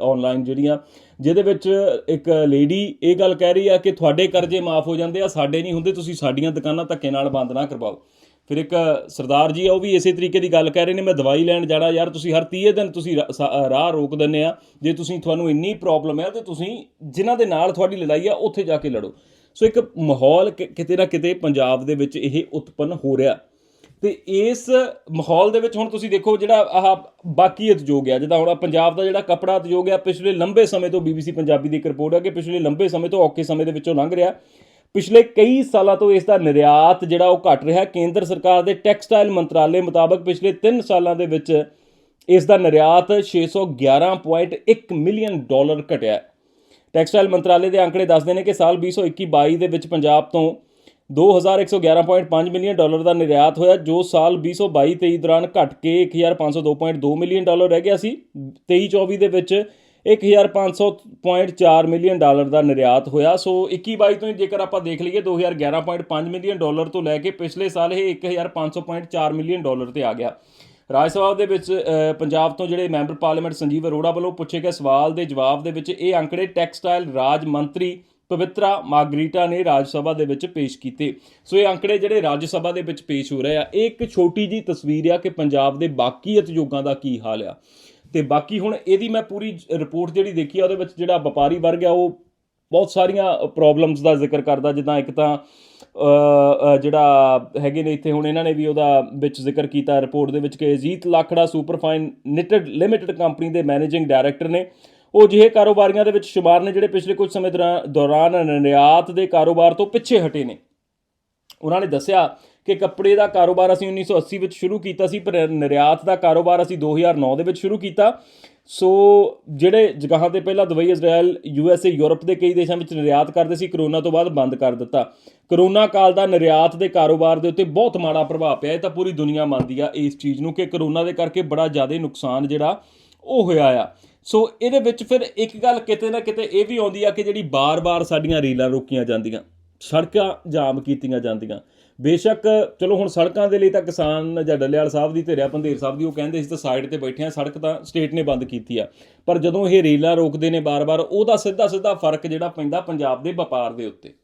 ਆਨਲਾਈਨ ਜਿਹੜੀਆਂ, ਜਿਹਦੇ ਵਿੱਚ ਇੱਕ ਲੇਡੀ ਇਹ ਗੱਲ ਕਹਿ ਰਹੀ ਆ ਕਿ ਤੁਹਾਡੇ ਕਰਜ਼ੇ ਮਾਫ ਹੋ ਜਾਂਦੇ ਆ, ਸਾਡੇ ਨਹੀਂ ਹੁੰਦੇ, ਤੁਸੀਂ ਸਾਡੀਆਂ ਦੁਕਾਨਾਂ ਧੱਕੇ ਨਾਲ ਬੰਦ ਨਾ ਕਰਵਾਓ। ਫਿਰ ਇੱਕ ਸਰਦਾਰ ਜੀ ਆ, ਉਹ ਵੀ ਇਸੇ ਤਰੀਕੇ ਦੀ ਗੱਲ ਕਹਿ ਰਹੇ ਨੇ, ਮੈਂ ਦਵਾਈ ਲੈਣ ਜਾਣਾ ਯਾਰ, ਤੁਸੀਂ ਹਰ 30 ਦਿਨ ਤੁਸੀਂ ਰਾਹ ਰੋਕ ਦਿੰਦੇ ਆ, ਜੇ ਤੁਸੀਂ ਤੁਹਾਨੂੰ ਇੰਨੀ ਪ੍ਰੋਬਲਮ ਹੈ ਤੇ ਤੁਸੀਂ ਜਿਨ੍ਹਾਂ ਦੇ ਨਾਲ ਤੁਹਾਡੀ ਲੜਾਈ ਆ, ਉੱਥੇ ਜਾ ਕੇ ਲੜੋ। ਸੋ ਇੱਕ ਮਾਹੌਲ ਕਿ- ਕਿਤੇ ਨਾ ਕਿਤੇ ਪੰਜਾਬ ਦੇ ਵਿੱਚ ਇਹ ਉਤਪੰਨ ਹੋ ਰਿਹਾ। ਤੇ ਇਸ ਮਾਹੌਲ ਦੇ ਵਿੱਚ ਹੁਣ ਤੁਸੀਂ ਦੇਖੋ ਜਿਹੜਾ ਆਹ ਬਾਕੀ ਉਦਯੋਗ ਆ, ਜਿੱਦਾਂ ਹੁਣ ਪੰਜਾਬ ਦਾ ਜਿਹੜਾ ਕਪੜਾ ਉਦਯੋਗ ਆ, ਪਿਛਲੇ ਲੰਬੇ ਸਮੇਂ ਤੋਂ ਬੀਬੀਸੀ ਪੰਜਾਬੀ ਦੀ ਇੱਕ ਰਿਪੋਰਟ ਹੈ ਕਿ ਪਿਛਲੇ ਲੰਬੇ ਸਮੇਂ ਤੋਂ ਔਖੇ ਸਮੇਂ ਦੇ ਵਿੱਚੋਂ ਲੰਘ ਰਿਹਾ। ਪਿਛਲੇ ਕਈ ਸਾਲਾਂ ਤੋਂ ਇਸ ਦਾ ਨਿਰਯਾਤ ਜਿਹੜਾ ਉਹ ਘਟ ਰਿਹਾ। ਕੇਂਦਰ ਸਰਕਾਰ ਦੇ ਟੈਕਸਟਾਈਲ ਮੰਤਰਾਲੇ ਮੁਤਾਬਕ ਪਿਛਲੇ 3 ਸਾਲਾਂ ਦੇ ਵਿੱਚ ਇਸ ਦਾ ਨਿਰਯਾਤ 611.1 ਮਿਲੀਅਨ ਡਾਲਰ ਘਟਿਆ। ਟੈਕਸਟਾਈਲ ਮੰਤਰਾਲੇ ਦੇ ਅੰਕੜੇ ਦੱਸਦੇ ਨੇ ਕਿ ਸਾਲ 2021-22 ਦੇ ਵਿੱਚ ਪੰਜਾਬ ਤੋਂ 2111.5 ਮਿਲੀਅਨ ਡਾਲਰ ਦਾ ਨਿਰਯਾਤ ਹੋਇਆ, ਜੋ ਸਾਲ 2022-23 ਦੌਰਾਨ ਘਟ ਕੇ 1502.2 ਮਿਲੀਅਨ ਡਾਲਰ ਰਹਿ ਗਿਆ ਸੀ। 23-24 ਦੇ ਵਿੱਚ 1500.4 ਮਿਲੀਅਨ ਡਾਲਰ ਦਾ ਨਿਰਯਾਤ ਹੋਇਆ। ਸੋ 21-22 ਤੋਂ ਹੀ ਜੇਕਰ ਆਪਾਂ ਦੇਖ ਲਈਏ 2011.5 ਮਿਲੀਅਨ ਡਾਲਰ ਤੋਂ ਲੈ ਕੇ ਪਿਛਲੇ ਸਾਲ ਇਹ 1500.4 ਮਿਲੀਅਨ ਡਾਲਰ ਤੇ ਆ ਗਿਆ। ਰਾਜ ਸਭਾ ਦੇ ਵਿੱਚ ਪੰਜਾਬ ਤੋਂ ਜਿਹੜੇ ਮੈਂਬਰ ਪਾਰਲੀਮੈਂਟ ਸੰਜੀਵ ਅਰੋੜਾ ਵੱਲੋਂ ਪੁੱਛੇ ਗਏ ਸਵਾਲ ਦੇ ਜਵਾਬ ਦੇ ਵਿੱਚ ਇਹ ਅੰਕੜੇ ਟੈਕਸਟਾਈਲ ਰਾਜ ਮੰਤਰੀ ਪਵਿੱਤਰਾ ਮਾਗਰੀਟਾ ਨੇ ਰਾਜ ਸਭਾ ਦੇ ਵਿੱਚ ਪੇਸ਼ ਕੀਤੇ। ਸੋ ਇਹ ਅੰਕੜੇ ਜਿਹੜੇ ਰਾਜ ਸਭਾ ਦੇ ਵਿੱਚ ਪੇਸ਼ ਹੋ ਰਹੇ ਆ, ਇਹ ਇੱਕ ਛੋਟੀ ਜੀ ਤਸਵੀਰ ਆ ਕਿ ਪੰਜਾਬ ਦੇ ਬਾਕੀ ਉਦਯੋਗਾਂ ਦਾ ਕੀ ਹਾਲ ਆ। ਤੇ ਬਾਕੀ ਹੁਣ ਇਹਦੀ ਮੈਂ ਪੂਰੀ ਰਿਪੋਰਟ ਜਿਹੜੀ ਦੇਖੀ ਆ, ਉਹਦੇ ਵਿੱਚ ਜਿਹੜਾ ਵਪਾਰੀ ਵਰਗ ਆ, ਉਹ ਬਹੁਤ ਸਾਰੀਆਂ ਪ੍ਰੋਬਲਮਸ ਦਾ ਜ਼ਿਕਰ ਕਰਦਾ, ਜਿੱਦਾਂ ਇੱਕ ਤਾਂ ਜਿਹੜਾ ਹੈਗੇ ਨੇ ਇੱਥੇ ਹੁਣ ਇਹਨਾਂ ਨੇ ਵੀ ਉਹਦਾ ਵਿੱਚ ਜ਼ਿਕਰ ਕੀਤਾ ਰਿਪੋਰਟ ਦੇ ਵਿੱਚ ਕਿ Ajit Lakhra superfine knitted limited company ਦੇ ਮੈਨੇਜਿੰਗ ਡਾਇਰੈਕਟਰ ਨੇ। ਉਹ ਜਿਹੇ ਕਾਰੋਬਾਰੀਆਂ ਦੇ ਵਿੱਚ ਸ਼ੁਮਾਰ ਨੇ ਜਿਹੜੇ ਪਿਛਲੇ ਕੁਝ ਸਮੇਂ ਦੌਰਾ- ਦੌਰਾਨ ਨਿਰਯਾਤ ਦੇ ਕਾਰੋਬਾਰ ਤੋਂ ਪਿੱਛੇ ਹਟੇ ਨੇ। ਉਹਨਾਂ ਨੇ ਦੱਸਿਆ ਕਿ ਕੱਪੜੇ ਦਾ ਕਾਰੋਬਾਰ ਅਸੀਂ 1980 ਵਿੱਚ ਸ਼ੁਰੂ ਕੀਤਾ ਸੀ, ਪਰ ਨਿਰਯਾਤ ਦਾ ਕਾਰੋਬਾਰ ਅਸੀਂ 2009 ਦੇ ਵਿੱਚ ਸ਼ੁਰੂ ਕੀਤਾ। ਸੋ ਜਿਹੜੇ ਜਗ੍ਹਾ ਤੇ ਪਹਿਲਾਂ Dubai Israel U S A, Europe ਦੇ ਕਈ ਦੇਸ਼ਾਂ ਵਿੱਚ ਨਿਰਯਾਤ ਕਰਦੇ ਸੀ, ਕਰੋਨਾ ਤੋਂ ਬਾਅਦ ਬੰਦ ਕਰ ਦਿੱਤਾ। ਕਰੋਨਾ ਕਾਲ ਦਾ ਨਿਰਯਾਤ ਦੇ ਕਾਰੋਬਾਰ ਦੇ ਉੱਤੇ ਬਹੁਤ ਮਾੜਾ ਪ੍ਰਭਾਵ ਪਿਆ। ਇਹ ਤਾਂ ਪੂਰੀ ਦੁਨੀਆ ਮੰਨਦੀ ਆ ਇਸ ਚੀਜ਼ ਨੂੰ ਕਿ ਕਰੋਨਾ ਦੇ ਕਰਕੇ ਬੜਾ ਜ਼ਿਆਦਾ ਨੁਕਸਾਨ ਜਿਹੜਾ ਉਹ ਹੋਇਆ ਆ। ਸੋ ਇਹਦੇ ਵਿੱਚ ਫਿਰ ਇੱਕ ਗੱਲ ਕਿਤੇ ਨਾ ਕਿਤੇ ਇਹ ਵੀ ਆਉਂਦੀ ਆ ਕਿ ਜਿਹੜੀ ਬਾਰ-ਬਾਰ ਸਾਡੀਆਂ ਰੀਲਾਂ ਰੋਕੀਆਂ ਜਾਂਦੀਆਂ। ਸੜਕਾਂ ਜਾਮ ਕੀਤੀਆਂ ਜਾਂਦੀਆਂ। ਬੇਸ਼ੱਕ, ਚਲੋ ਹੁਣ ਸੜਕਾਂ ਦੇ ਲਈ ਤਾਂ ਕਿਸਾਨ ਜਾਂ ਡੱਲੇਵਾਲ ਸਾਹਿਬ ਦੀ ਧਿਰਿਆ ਪੰਧੇਰ ਸਾਹਿਬ ਦੀ ਉਹ ਕਹਿੰਦੇ ਸੀ ਤਾਂ ਸਾਈਡ ਤੇ ਬੈਠੇ ਆ, ਸੜਕ ਤਾਂ ਸਟੇਟ ਨੇ ਬੰਦ ਕੀਤੀ ਆ। ਪਰ ਜਦੋਂ ਇਹ ਰੀਲਾਂ ਰੋਕਦੇ ਨੇ ਬਾਰ-ਬਾਰ, ਉਹਦਾ ਸਿੱਧਾ-ਸਿੱਧਾ ਫ਼ਰਕ ਜਿਹੜਾ ਪੈਂਦਾ ਪੰਜਾਬ ਦੇ ਵਪਾਰ ਦੇ ਉੱਤੇ।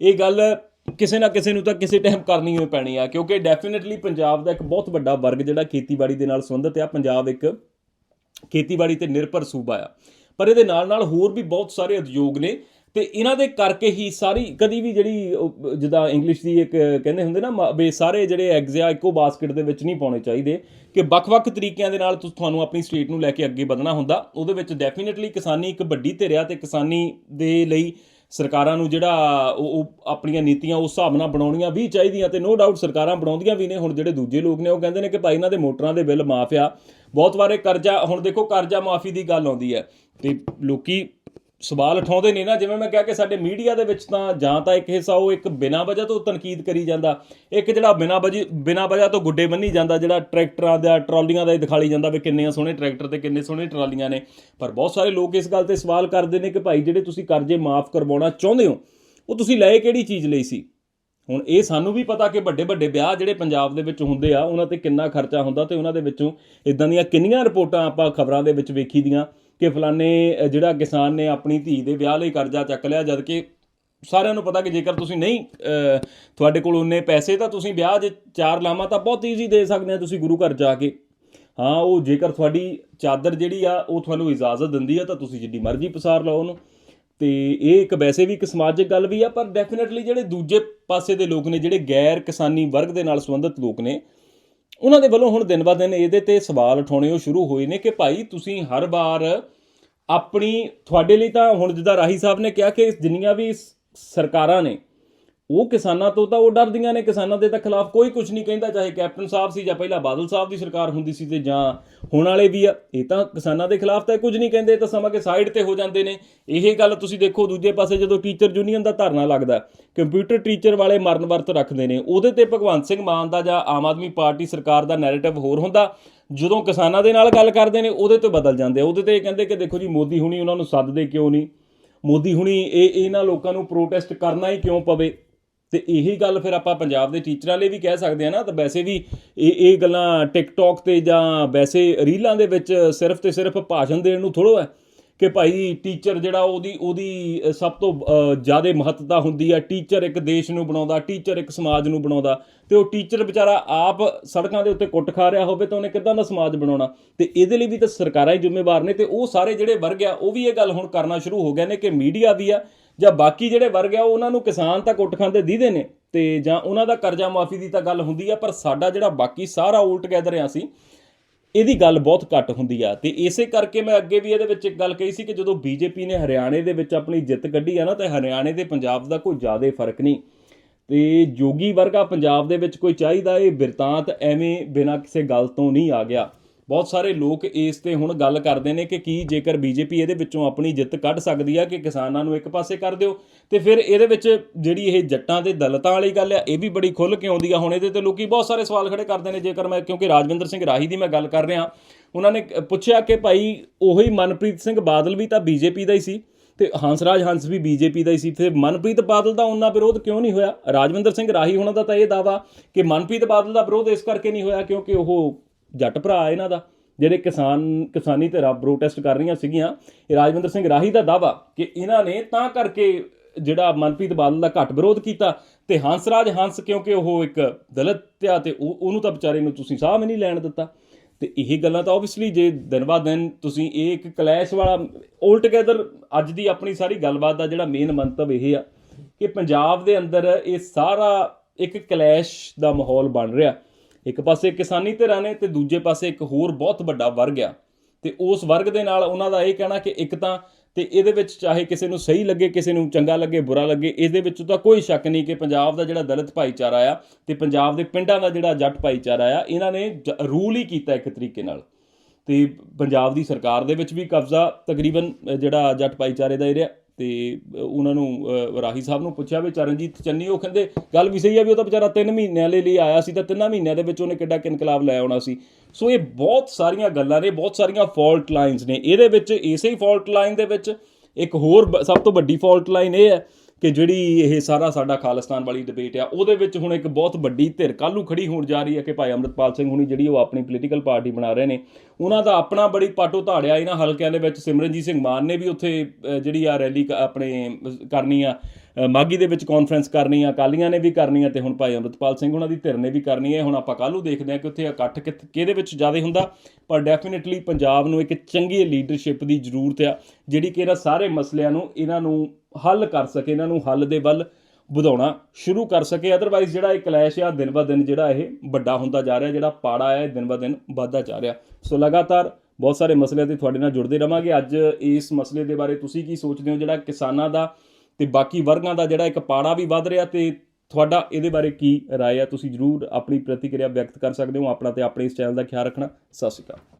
ਇਹ ਗੱਲ ਕਿਸੇ ਨਾ ਕਿਸੇ ਨੂੰ ਤਾਂ ਕਿਸੇ ਟਾਈਮ ਕਰਨੀ ਹੋਈ ਪੈਣੀ ਆ, ਕਿਉਂਕਿ ਡੈਫੀਨਿਟਲੀ ਪੰਜਾਬ ਦਾ ਇੱਕ ਬਹੁਤ ਵੱਡਾ ਵਰਗ ਜਿਹੜਾ ਖੇਤੀਬਾੜੀ ਦੇ ਨਾਲ ਸੰਬੰਧਿਤ ਆ, ਪੰਜਾਬ ਇੱਕ ਖੇਤੀਬਾੜੀ ਤੇ ਨਿਰਭਰ ਸੂਬਾ ਆ। ਪਰ ਇਹਦੇ ਨਾਲ ਨਾਲ ਹੋਰ ਵੀ ਬਹੁਤ ਸਾਰੇ ਉਦਯੋਗ ਨੇ ਤੇ ਇਹਨਾਂ ਦੇ ਕਰਕੇ ਹੀ ਸਾਰੀ, ਕਦੀ ਵੀ ਜਿਹੜੀ ਜਿੱਦਾਂ ਇੰਗਲਿਸ਼ ਦੀ ਇੱਕ, ਕਹਿੰਦੇ ਹੁੰਦੇ ਨਾ, ਮ- ਵੀ ਸਾਰੇ ਜਿਹੜੇ ਐਗਜ਼ ਆ, ਇੱਕੋ ਬਾਸਕਟ ਦੇ ਵਿੱਚ ਨਹੀਂ ਪਾਉਣੇ ਚਾਹੀਦੇ ਕਿ ਵੱਖ-ਵੱਖ ਤਰੀਕਿਆਂ ਦੇ ਨਾਲ ਤੁਹਾਨੂੰ ਆਪਣੀ ਸਟੇਟ ਨੂੰ ਲੈ ਕੇ ਅੱਗੇ ਵਧਣਾ ਹੁੰਦਾ। ਉਹਦੇ ਵਿੱਚ ਡੈਫੀਨਿਟਲੀ ਕਿਸਾਨੀ ਇੱਕ ਵੱਡੀ ਧਿਰਿਆ ਤੇ ਕਿਸਾਨੀ ਦੇ ਲਈ ਸਰਕਾਰਾਂ ਨੂੰ ਜਿਹੜਾ, ਉਹ ਉਹ ਆਪਣੀਆਂ ਨੀਤੀਆਂ ਉਸ ਹਿਸਾਬ ਨਾਲ ਬਣਾਉਣੀਆਂ ਵੀ ਚਾਹੀਦੀਆਂ ਤੇ ਨੋ ਡਾਊਟ ਸਰਕਾਰਾਂ ਬਣਾਉਂਦੀਆਂ ਵੀ ਨੇ। ਹੁਣ ਜਿਹੜੇ ਦੂਜੇ ਲੋਕ ਨੇ, ਉਹ ਕਹਿੰਦੇ ਨੇ ਕਿ ਭਾਈ ਇਹਨਾਂ ਦੇ ਮੋਟਰਾਂ ਦੇ ਬਿੱਲ ਮਾਫ ਆ। ਬਹੁਤ ਵਾਰੇ ਕਰਜ਼ਾ, ਹੁਣ ਦੇਖੋ ਕਰਜ਼ਾ ਮਾਫੀ ਦੀ ਗੱਲ ਆਉਂਦੀ ਹੈ ਤੇ ਲੋਕੀ ਸਵਾਲ ਉਠਾਉਂਦੇ ਨੇ ਨਾ, ਜਿਵੇਂ ਮੈਂ ਕਿਹਾ ਕਿ ਸਾਡੇ ਮੀਡੀਆ ਦੇ ਵਿੱਚ ਤਾਂ ਜਾਂ ਤਾਂ ਇੱਕ ਹਿੱਸਾ ਉਹ ਇੱਕ ਬਿਨਾਂ ਵਜ੍ਹਾ ਤੋਂ ਤਨਕੀਦ ਕਰੀ ਜਾਂਦਾ, ਇੱਕ ਜਿਹੜਾ ਬਿਨਾਂ ਵਜ੍ਹਾ ਬਿਨਾਂ ਵਜ੍ਹਾ ਤੋਂ ਗੁੱਡੇ ਬੰਨੀ ਜਾਂਦਾ, ਜਿਹੜਾ ਟਰੈਕਟਰਾਂ ਦਾ, ਟਰਾਲੀਆਂ ਦਾ ਹੀ ਦਿਖਾਲੀ ਜਾਂਦਾ ਵੀ ਕਿੰਨੇ ਸੋਹਣੇ ਟਰੈਕਟਰ ਤੇ ਕਿੰਨੇ ਸੋਹਣੇ ਟਰਾਲੀਆਂ ਨੇ। ਪਰ ਬਹੁਤ ਸਾਰੇ ਲੋਕ ਇਸ ਗੱਲ ਤੇ ਸਵਾਲ ਕਰਦੇ ਨੇ ਕਿ ਭਾਈ ਜਿਹੜੇ ਤੁਸੀਂ ਕਰਜ਼ੇ ਮਾਫ ਕਰਵਾਉਣਾ ਚਾਹੁੰਦੇ ਹੋ, ਉਹ ਤੁਸੀਂ ਲਏ ਕਿਹੜੀ ਚੀਜ਼ ਲਈ ਸੀ? ਹੁਣ ਇਹ ਸਾਨੂੰ ਵੀ ਪਤਾ ਕਿ ਵੱਡੇ ਵੱਡੇ ਵਿਆਹ ਜਿਹੜੇ ਪੰਜਾਬ ਦੇ ਵਿੱਚ ਹੁੰਦੇ ਆ, ਉਹਨਾਂ ਤੇ ਕਿੰਨਾ ਖਰਚਾ ਹੁੰਦਾ ਤੇ ਉਹਨਾਂ ਦੇ ਵਿੱਚੋਂ ਇਦਾਂ ਦੀਆਂ ਕਿੰਨੀਆਂ ਰਿਪੋਰਟਾਂ ਆਪਾਂ ਖਬਰਾਂ ਦੇ ਵਿੱਚ ਵੇਖੀ ਦੀਆਂ। ਕਿ ਫਲਾਣੇ ਜਿਹੜਾ ਕਿਸਾਨ ਨੇ ਆਪਣੀ ਧੀ ਦੇ ਵਿਆਹ ਲਈ ਕਰਜ਼ਾ ਚੱਕ ਲਿਆ, ਜਦ ਕਿ ਸਾਰਿਆਂ ਨੂੰ ਪਤਾ ਕਿ ਜੇਕਰ ਤੁਸੀਂ ਨਹੀਂ ਤੁਹਾਡੇ ਕੋਲ ਉਨੇ ਪੈਸੇ ਤਾਂ ਤੁਸੀਂ ਵਿਆਹ 'ਚ ਚਾਰ ਲਾਵਾਂ ਤਾਂ ਬਹੁਤ ਈਜ਼ੀ ਦੇ ਸਕਦੇ ਆ ਤੁਸੀਂ ਗੁਰੂ ਘਰ ਜਾ ਕੇ। ਹਾਂ, ਉਹ ਜੇਕਰ ਤੁਹਾਡੀ ਚਾਦਰ ਜਿਹੜੀ ਆ, ਉਹ ਤੁਹਾਨੂੰ ਇਜਾਜ਼ਤ ਦਿੰਦੀ ਆ ਤਾਂ ਤੁਸੀਂ ਜਿੱਡੀ ਮਰਜ਼ੀ ਪਸਾਰ ਲਓ ਉਹਨੂੰ। ਤੇ ਇਹ ਇੱਕ ਵੈਸੇ ਵੀ ਇੱਕ ਸਮਾਜਿਕ ਗੱਲ ਵੀ ਆ, ਪਰ ਡੈਫੀਨਿਟਲੀ ਜਿਹੜੇ ਦੂਜੇ ਪਾਸੇ ਦੇ ਲੋਕ ਨੇ, ਜਿਹੜੇ ਗੈਰ ਕਿਸਾਨੀ ਵਰਗ ਦੇ ਨਾਲ ਸੰਬੰਧਿਤ ਲੋਕ ਨੇ ਉਹਨਾਂ ਦੇ ਵੱਲੋਂ ਹੁਣ ਦਿਨ ਬਾ ਦਿਨ ਇਹਦੇ ਤੇ ਸਵਾਲ ਉਠਾਉਣੇ ਉਹ ਸ਼ੁਰੂ ਹੋਏ ਨੇ ਕਿ ਭਾਈ ਤੁਸੀਂ ਹਰ ਵਾਰ ਆਪਣੀ, ਤੁਹਾਡੇ ਲਈ ਤਾਂ ਹੁਣ ਜਿੱਦਾਂ ਰਾਹੀ ਸਾਹਿਬ ਨੇ ਕਿਹਾ ਕਿ ਜਿੰਨੀਆਂ ਵੀ ਸਰਕਾਰਾਂ ਨੇ ਉਹ ਕਿਸਾਨਾਂ ਤੋਂ ਤਾਂ ਉਹ ਡਰਦੀਆਂ ਨੇ। ਕਿਸਾਨਾਂ ਦੇ ਤਾਂ ਖਿਲਾਫ ਕੋਈ ਕੁਝ ਨਹੀਂ ਕਹਿੰਦਾ, ਚਾਹੇ ਕੈਪਟਨ ਸਾਹਿਬ ਸੀ ਜਾਂ ਪਹਿਲਾਂ ਬਾਦਲ ਸਾਹਿਬ ਦੀ ਸਰਕਾਰ ਹੁੰਦੀ ਸੀ ਤੇ ਜਾਂ ਹੁਣ ਵਾਲੇ ਵੀ ਆ। ਇਹ ਤਾਂ ਕਿਸਾਨਾਂ ਦੇ ਖਿਲਾਫ ਤਾਂ ਕੁਝ ਨਹੀਂ ਕਹਿੰਦੇ ਤਾਂ ਸਮਾਂ ਕੇ ਸਾਈਡ ਤੇ ਹੋ ਜਾਂਦੇ ਨੇ। ਇਹ ਗੱਲ ਤੁਸੀਂ ਦੇਖੋ, ਦੂਜੇ ਪਾਸੇ ਜਦੋਂ ਟੀਚਰ ਯੂਨੀਅਨ ਦਾ ਧਰਨਾ ਲੱਗਦਾ ਕੰਪਿਊਟਰ ਟੀਚਰ ਵਾਲੇ ਮਰਨ ਵਰਤ ਰੱਖਦੇ ਨੇ। ਉਹਦੇ ਤੇ ਭਗਵੰਤ ਸਿੰਘ ਮਾਨ ਦਾ ਜਾਂ ਆਮ ਆਦਮੀ ਪਾਰਟੀ ਸਰਕਾਰ ਦਾ ਨੈਰੇਟਿਵ ਹੋਰ ਹੁੰਦਾ। ਜਦੋਂ ਕਿਸਾਨਾਂ ਦੇ ਨਾਲ ਗੱਲ ਕਰਦੇ ਨੇ, ਉਹਦੇ ਤੋਂ ਬਦਲ ਜਾਂਦੇ ਉਹਦੇ ਤੇ ਇਹ ਕਹਿੰਦੇ ਕਿ ਦੇਖੋ ਜੀ, ਮੋਦੀ ਹੁਣੀ ਉਹਨਾਂ ਨੂੰ ਸੱਦਦੇ ਕਿਉਂ ਨਹੀਂ? ਮੋਦੀ ਹੁਣੀ ਇਹ ਇਹਨਾਂ ਲੋਕਾਂ ਨੂੰ ਪ੍ਰੋਟੈਸਟ ਕਰਨਾ ਹੀ ਕਿਉਂ ਪਵੇ? ਤੇ ਇਹੀ ਗੱਲ ਫਿਰ ਆਪਾਂ ਪੰਜਾਬ ਦੇ ਟੀਚਰਾਂ ਲਈ ਵੀ ਕਹਿ ਸਕਦੇ ਆ ਨਾ, ਤਾਂ ਵੈਸੇ ਵੀ ਇਹ ਇਹ ਗੱਲਾਂ ਟਿਕਟੌਕ ਤੇ ਜਾਂ ਵੈਸੇ ਰੀਲਾਂ ਦੇ ਵਿੱਚ ਸਿਰਫ ਤੇ ਸਿਰਫ ਭਾਸ਼ਣ ਦੇਣ ਨੂੰ ਥੋੜੋ ਹੈ ਕਿ ਭਾਈ ਟੀਚਰ ਜਿਹੜਾ ਉਹਦੀ ਉਹਦੀ ਸਭ ਤੋਂ ਜ਼ਿਆਦਾ ਮਹੱਤਤਾ ਹੁੰਦੀ ਆ ਟੀਚਰ ਇੱਕ ਦੇਸ਼ ਨੂੰ ਬਣਾਉਂਦਾ ਟੀਚਰ ਇੱਕ ਸਮਾਜ ਨੂੰ ਬਣਾਉਂਦਾ ਤੇ ਉਹ ਟੀਚਰ ਵਿਚਾਰਾ ਆਪ ਸੜਕਾਂ ਦੇ ਉੱਤੇ ਕੁੱਟ ਖਾ ਰਿਹਾ ਹੋਵੇ ਤਾਂ ਉਹਨੇ ਕਿੱਦਾਂ ਦਾ ਸਮਾਜ ਬਣਾਉਣਾ? ਤੇ ਇਹਦੇ ਲਈ ਵੀ ਤਾਂ ਸਰਕਾਰਾਂ ਹੀ ਜ਼ਿੰਮੇਵਾਰ ਨੇ ਤੇ ਉਹ ਸਾਰੇ ਜਿਹੜੇ ਵਰਗ ਆ, ਉਹ ਵੀ ਇਹ ਗੱਲ ਹੁਣ ਕਰਨਾ ਸ਼ੁਰੂ ਹੋ ਗਏ ਨੇ ਕਿ ਮੀਡੀਆ ਵੀ ਆ ਜਾਂ ਬਾਕੀ ਜਿਹੜੇ ਵਰਗ ਆ ਉਹਨਾਂ ਨੂੰ ਕਿਸਾਨ ਤਾਂ ਕੁੱਟ ਖਾਂਦੇ ਦੀਦੇ ਨੇ। ਤੇ ਜਾਂ ਉਹਨਾਂ ਦਾ ਕਰਜ਼ਾ ਮਾਫੀ ਦੀ ਤਾਂ ਗੱਲ ਹੁੰਦੀ ਆ, ਪਰ ਸਾਡਾ ਜਿਹੜਾ ਬਾਕੀ ਸਾਰਾ 올 ਟੁਗੇਦਰ ਆ ਸੀ, ਇਹਦੀ ਗੱਲ ਬਹੁਤ ਘੱਟ ਹੁੰਦੀ ਆ। ਤੇ ਇਸੇ ਕਰਕੇ ਮੈਂ ਅੱਗੇ ਵੀ ਇਹਦੇ ਵਿੱਚ ਇੱਕ ਗੱਲ ਕਹੀ ਸੀ ਕਿ ਜਦੋਂ ਬੀਜੇਪੀ ਨੇ ਹਰਿਆਣੇ ਦੇ ਵਿੱਚ ਆਪਣੀ ਜਿੱਤ ਕੱਢੀ ਆ ਨਾ, ਤੇ ਹਰਿਆਣੇ ਤੇ ਪੰਜਾਬ ਦਾ ਕੋਈ ਜ਼ਿਆਦਾ ਫ਼ਰਕ ਨਹੀਂ। ਤੇ ਜੋਗੀ ਵਰਗਾ ਪੰਜਾਬ ਦੇ ਵਿੱਚ ਕੋਈ ਚਾਹੀਦਾ ਇਹ ਬਿਰਤਾਂਤ, ਐਵੇਂ ਬਿਨਾਂ ਕਿਸੇ ਗੱਲ ਤੋਂ ਨਹੀਂ ਆ ਗਿਆ। ਬਹੁਤ ਸਾਰੇ ਲੋਕ ਇਸ ਤੇ ਹੁਣ ਗੱਲ ਕਰਦੇ ਨੇ ਕਿ ਕੀ ਜੇਕਰ ਬੀਜੇਪੀ ਇਹਦੇ ਵਿੱਚੋਂ ਆਪਣੀ ਜਿੱਤ ਕੱਢ ਸਕਦੀ ਆ ਕਿ ਕਿਸਾਨਾਂ ਨੂੰ ਇੱਕ ਪਾਸੇ ਕਰ ਦਿਓ। ਤੇ ਫਿਰ ਇਹਦੇ ਵਿੱਚ ਜਿਹੜੀ ਇਹ ਜੱਟਾਂ ਦੇ ਦਲਤਾਂ ਵਾਲੀ ਗੱਲ ਆ, ਇਹ ਵੀ ਬੜੀ ਖੁੱਲ ਕੇ ਆਉਂਦੀ ਆ ਹੁਣ ਇਹਦੇ ਤੇ ਲੋਕੀ ਬਹੁਤ ਸਾਰੇ ਸਵਾਲ ਖੜੇ ਕਰਦੇ ਨੇ। ਜੇਕਰ ਮੈਂ ਕਿਉਂਕਿ ਰਾਜਵਿੰਦਰ ਸਿੰਘ ਰਾਹੀ ਦੀ ਮੈਂ ਗੱਲ ਕਰ ਰਿਹਾ, ਉਹਨਾਂ ਨੇ ਪੁੱਛਿਆ ਕਿ ਭਾਈ ਉਹੀ ਮਨਪ੍ਰੀਤ ਸਿੰਘ ਬਾਦਲ ਵੀ ਤਾਂ ਬੀਜੇਪੀ ਦਾ ਹੀ ਸੀ ਤੇ ਹੰਸਰਾਜ ਹੰਸ ਵੀ ਬੀਜੇਪੀ ਦਾ ਹੀ ਸੀ। ਫਿਰ ਮਨਪ੍ਰੀਤ ਬਾਦਲ ਦਾ ਉਹਨਾਂ ਵਿਰੋਧ ਕਿਉਂ ਨਹੀਂ ਹੋਇਆ? ਰਾਜਵਿੰਦਰ ਸਿੰਘ ਰਾਹੀ ਉਹਨਾਂ ਦਾ ਤਾਂ ਇਹ ਦਾਵਾ ਕਿ ਮਨਪ੍ਰੀਤ ਬਾਦਲ ਦਾ ਵਿਰੋਧ ਇਸ ਕਰਕੇ ਨਹੀਂ ਹੋਇਆ ਕਿਉਂਕਿ ਉਹ ਜੱਟ ਭਰਾ ਇਹਨਾਂ ਦਾ, ਜਿਹੜੇ ਕਿਸਾਨ, ਕਿਸਾਨੀ ਧਿਰਾਂ ਪ੍ਰੋਟੈਸਟ ਕਰ ਰਹੀਆਂ ਸੀਗੀਆਂ, ਇਹ ਰਾਜਵਿੰਦਰ ਸਿੰਘ ਰਾਹੀ ਦਾ ਦਾਵਾ ਕਿ ਇਹਨਾਂ ਨੇ ਤਾਂ ਕਰਕੇ ਜਿਹੜਾ ਮਨਪ੍ਰੀਤ ਬਾਦਲ ਦਾ ਘੱਟ ਵਿਰੋਧ ਕੀਤਾ ਤੇ ਹੰਸਰਾਜ ਹੰਸ ਕਿਉਂਕਿ ਉਹ ਇੱਕ ਦਲਿਤ ਆ ਤੇ ਉਹ, ਉਹਨੂੰ ਤਾਂ ਵਿਚਾਰੇ ਨੂੰ ਤੁਸੀਂ ਸਾਹ ਵੀ ਨਹੀਂ ਲੈਣ ਦਿੱਤਾ। ਤੇ ਇਹ ਗੱਲਾਂ ਤਾਂ ਆਬਵੀਅਸਲੀ ਜੇ ਦਿਨ ਬਾਅਦ ਦਿਨ ਤੁਸੀਂ ਇਹ ਇੱਕ ਕਲੈਸ਼ ਵਾਲਾ 올 ਟੁਗੇਦਰ ਅੱਜ ਦੀ ਆਪਣੀ ਸਾਰੀ ਗੱਲਬਾਤ ਦਾ ਜਿਹੜਾ ਮੇਨ ਮੰਤਵ ਇਹ ਆ ਕਿ ਪੰਜਾਬ ਦੇ ਅੰਦਰ ਇਹ ਸਾਰਾ ਇੱਕ ਕਲੈਸ਼ ਦਾ ਮਾਹੌਲ ਬਣ ਰਿਹਾ। ਇੱਕ ਪਾਸੇ ਕਿਸਾਨੀ ਧਿਰਾਂ ਨੇ ਤੇ ਦੂਜੇ ਪਾਸੇ ਇੱਕ ਹੋਰ ਬਹੁਤ ਵੱਡਾ ਵਰਗ ਆ। ਤੇ ਉਸ ਵਰਗ ਦੇ ਨਾਲ ਉਹਨਾਂ ਦਾ ਇਹ ਕਹਿਣਾ ਕਿ ਇੱਕ ਤਾਂ ਤੇ ਇਹਦੇ ਵਿੱਚ ਚਾਹੇ ਕਿਸੇ ਨੂੰ ਸਹੀ ਲੱਗੇ, ਕਿਸੇ ਨੂੰ ਚੰਗਾ ਲੱਗੇ, ਬੁਰਾ ਲੱਗੇ, ਇਹਦੇ ਵਿੱਚ ਤਾਂ ਕੋਈ ਸ਼ੱਕ ਨਹੀਂ ਕਿ ਪੰਜਾਬ ਦਾ ਜਿਹੜਾ ਦਲਿਤ ਭਾਈਚਾਰਾ ਆ ਤੇ ਪੰਜਾਬ ਦੇ ਪਿੰਡਾਂ ਦਾ ਜਿਹੜਾ ਜੱਟ ਭਾਈਚਾਰਾ ਆ, ਇਹਨਾਂ ਨੇ ਰੂਲ ਹੀ ਕੀਤਾ ਇੱਕ ਤਰੀਕੇ ਨਾਲ। ਤੇ ਪੰਜਾਬ ਦੀ ਸਰਕਾਰ ਦੇ ਵਿੱਚ ਵੀ ਕਬਜ਼ਾ ਤਕਰੀਬਨ ਜਿਹੜਾ ਜੱਟ ਭਾਈਚਾਰੇ ਦਾ ਹੀ ਰਿਹਾ। ਤੇ ਉਹਨਾਂ ਨੂੰ ਰਾਹੀ ਸਾਹਿਬ ਨੂੰ ਪੁੱਛਿਆ ਵੀ ਚਰਨਜੀਤ ਚੰਨੀ, ਉਹ ਕਹਿੰਦੇ, ਗੱਲ ਵੀ ਸਹੀ ਆ ਵੀ ਉਹ ਤਾਂ ਵਿਚਾਰਾ 3 ਮਹੀਨਿਆਂ ਲਈ ਲਈ ਆਇਆ ਸੀ ਤਾਂ ਤਿੰਨਾਂ ਮਹੀਨਿਆਂ ਦੇ ਵਿੱਚ ਉਹਨੇ ਕਿੱਡਾ ਕਿ ਇਨਕਲਾਬ ਲੈ ਆਉਣਾ ਸੀ। ਸੋ ਇਹ ਬਹੁਤ ਸਾਰੀਆਂ ਗੱਲਾਂ ਨੇ, ਬਹੁਤ ਸਾਰੀਆਂ ਫਾਲਟ ਲਾਈਨਸ ਨੇ। ਇਹਦੇ ਵਿੱਚ, ਇਸੇ ਹੀ ਫਾਲਟ ਲਾਈਨ ਦੇ ਵਿੱਚ ਇੱਕ ਹੋਰ ਬ- ਸਭ ਤੋਂ ਵੱਡੀ ਫਾਲਟ ਲਾਈਨ ਇਹ ਹੈ ਕਿ ਜਿਹੜੀ ਇਹ ਸਾਰਾ ਸਾਡਾ ਖਾਲਿਸਤਾਨ ਵਾਲੀ ਡਿਬੇਟ ਆ, ਉਹਦੇ ਵਿੱਚ ਹੁਣ ਇੱਕ ਬਹੁਤ ਵੱਡੀ ਧਿਰ ਕੱਲ੍ਹ ਨੂੰ ਖੜੀ ਹੋਣ ਜਾ ਰਹੀ ਹੈ ਕਿ ਭਾਈ ਅੰਮ੍ਰਿਤਪਾਲ ਸਿੰਘ ਹੁਣੀ ਜਿਹੜੀ ਉਹ ਆਪਣੀ ਪੋਲੀਟੀਕਲ ਪਾਰਟੀ ਬਣਾ ਰਹੇ ਨੇ, ਉਹਨਾਂ ਦਾ ਆਪਣਾ ਬੜੀ ਪਾਟੋ ਧਾੜਿਆ ਇਹਨਾਂ ਹਲਕਿਆਂ ਦੇ ਵਿੱਚ, ਸਿਮਰਨਜੀਤ ਸਿੰਘ ਮਾਨ ਨੇ ਵੀ ਉੱਥੇ ਜਿਹੜੀ ਆ ਰੈਲੀ ਕ- ਆਪਣੇ ਕਰਨੀ ਆ। ਮਾਗੀ ਦੇ ਵਿੱਚ ਕਾਨਫਰੰਸ ਕਰਨੀ ਆ, ਅਕਾਲੀਆਂ ਨੇ ਵੀ ਕਰਨੀ ਆ ਤੇ ਹੁਣ ਭਾਈ ਅੰਮ੍ਰਿਤਪਾਲ ਸਿੰਘ ਉਹਨਾਂ ਦੀ ਧਿਰ ਨੇ ਵੀ ਕਰਨੀ ਹੈ ਹੁਣ ਆਪਾਂ ਕੱਲ੍ਹ ਨੂੰ ਦੇਖਦੇ ਹਾਂ ਕਿ ਉੱਥੇ ਇਕੱਠ ਕਿੱਥ- ਕਿਹਦੇ ਵਿੱਚ ਜ਼ਿਆਦਾ ਹੁੰਦਾ। ਪਰ ਡੈਫੀਨਿਟਲੀ ਪੰਜਾਬ ਨੂੰ ਇੱਕ ਚੰਗੀ ਲੀਡਰਸ਼ਿਪ ਦੀ ਜ਼ਰੂਰਤ ਆ, ਜਿਹੜੀ ਕਿ ਇਹਨਾਂ ਸਾਰੇ ਮਸਲਿਆਂ ਨੂੰ ਇਹਨਾਂ ਨੂੰ ਹੱਲ ਕਰ ਸਕੇ, ਇਹਨਾਂ ਨੂੰ ਹੱਲ ਦੇ ਵੱਲ ਵਧਾਉਣਾ ਸ਼ੁਰੂ ਕਰ ਸਕੇ। ਅਦਰਵਾਈਜ਼ ਜਿਹੜਾ ਇਹ ਕਲੈਸ਼ ਆ, ਦਿਨ ਬ ਦਿਨ ਜਿਹੜਾ ਇਹ ਵੱਡਾ ਹੁੰਦਾ ਜਾ ਰਿਹਾ, ਜਿਹੜਾ ਪਾੜਾ ਹੈ ਦਿਨ ਬ ਦਿਨ ਵੱਧਦਾ ਜਾ ਰਿਹਾ। ਸੋ ਲਗਾਤਾਰ ਬਹੁਤ ਸਾਰੇ ਮਸਲਿਆਂ ਤੇ ਤੁਹਾਡੇ ਨਾਲ ਜੁੜਦੇ ਰਵਾਂਗੇ। ਅੱਜ ਇਸ ਮਸਲੇ ਦੇ ਬਾਰੇ ਤੁਸੀਂ ਕੀ ਸੋਚਦੇ ਹੋ? ਜਿਹੜਾ ਕਿਸਾਨਾਂ ਦਾ ਤੇ ਬਾਕੀ ਵਰਗਾਂ ਦਾ ਜਿਹੜਾ ਇੱਕ ਪਾੜਾ ਵੀ ਵੱਧ ਰਿਹਾ ਤੇ ਤੁਹਾਡਾ ਇਹਦੇ ਬਾਰੇ ਕੀ ਰਾਏ ਆ? ਤੁਸੀਂ ਜਰੂਰ ਆਪਣੀ ਪ੍ਰਤੀਕਿਰਿਆ ਵਿਅਕਤ ਕਰ ਸਕਦੇ ਹੋ। ਆਪਣਾ ਤੇ ਆਪਣੇ ਇਸ ਚੈਨਲ ਦਾ ਖਿਆਲ ਰੱਖਣਾ। ਸਤਿ ਸ਼੍ਰੀ ਅਕਾਲ।